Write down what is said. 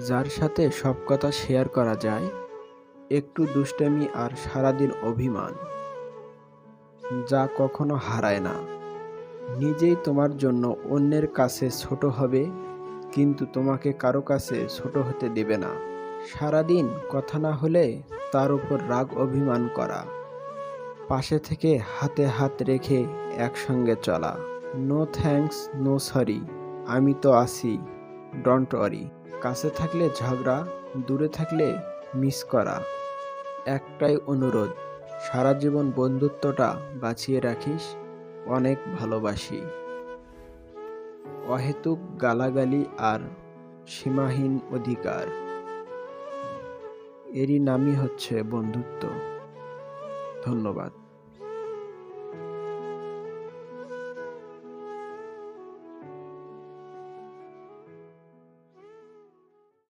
যার সাথে সব কথা শেয়ার করা যায়, একটু দুষ্টামি আর সারাদিন অভিমান। যা কখনো হারায় না। নিজেই তোমার জন্য অন্যের কাছে ছোট হবে, কিন্তু তোমাকে কারও কাছে ছোট হতে দেবে না। সারাদিন কথা না হলে তার উপর রাগ অভিমান করা। পাশে থেকে হাতে হাত রেখে একসঙ্গে চলা। নো থ্যাঙ্কস নো সরি আমি তো আছি ডোন্ট ওয়ারি কাছে থাকলে ঝগড়া, দূরে থাকলে মিস করা। একটাই অনুরোধ, সারা জীবন বন্ধুত্বটা বাঁচিয়ে রাখিস, অনেক ভালোবাসি। অহেতুক গালাগালি আর সীমাহীন অধিকার। এরই নামই হচ্ছে বন্ধুত্ব। ধন্যবাদ।